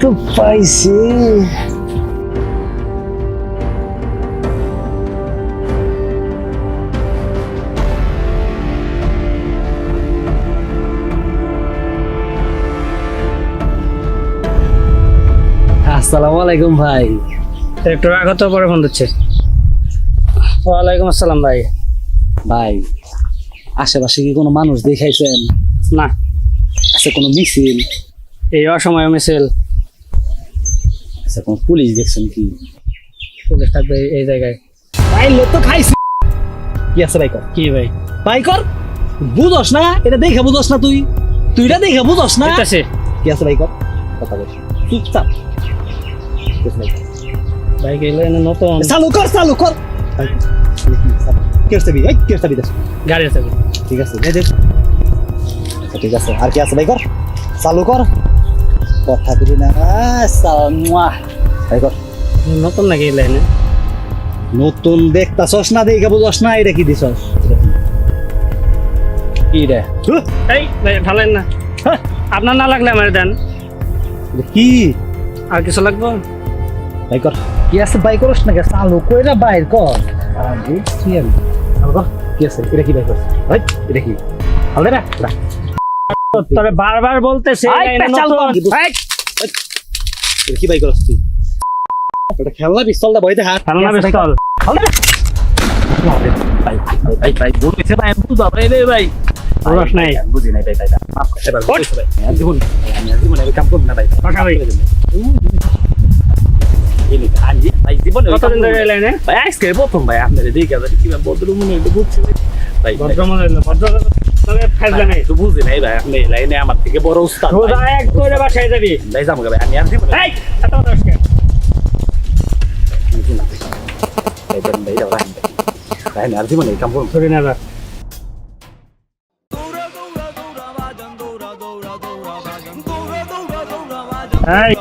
তো পাইছি আসসালামু আলাইকুম ভাই। একটু আগত পরে ফোন দিচ্ছে। ওয়ালাইকুম আসসালাম ভাই। ভাই আশেপাশে কি কোনো মানুষ দেখাইছেন? না। আচ্ছা কোনো মিছিল? এই অসময় মিছিল। আচ্ছা কোনো পুলিশ দেখছেন কি? পুলিশ থাকবে এই জায়গায়। ভাই লোক তো খাইছি। কি আছে ভাই কর কি ভাই? ভাই কর বুঝস না এটা দেখে বুঝস না তুই। তুই এটা দেখে বুঝস না। কি আছে ভাই কর কথা বল। চুপচাপ। ভাই গেলে নতুন। চালু কর চালু কর। ভাই, কি আছে ভাই? এই কি আছে দেখ। গাড়ি আছে। ঠিক আছে দে দে। আচ্ছা, ঠিক আছে। আর কি আছে ভাই কর চালু কর। কথা কবি না কর। নতুন নাকি লাইনে? নতুন দেখতাছস না দেখে বুঝস না এটা কি দিছস? কি? রে? এই ভালেন না। হ্যাঁ, আপনার না লাগলে আমার দেন। কি? আর কিছু লাগবে? ভাই কর। কি আছে? ভাই করস না কে চালু কইরা বাইর কর। কি? আছে? এটা কি ভাই কর ভাই এটা কি? ভালো রে রাখ তবে বারবার বলতেছে কি ভাই করস তুই? এটা খেলনা পিস্তলটা বইতে হাত। খেলনা পিস্তল। প্রথম ভাই আপনার দেখে ভদ্র মনে ভদ্র মনে হইল ভদ্র তবে ফাইজলা নেই তো বুঝি নাই ভাই আপনি লাইনে আমার থেকে বড় উস্তাদ রোজা ভাই। এক করে বাসায় যাবি ভাই যাব ভাই আমি আর জীবনে এই এত কথা আজকে। ভাই দেন ভাই যাব ভাই ভাই আমি আর জীবনে এই কাম করব ধরে নেবা এই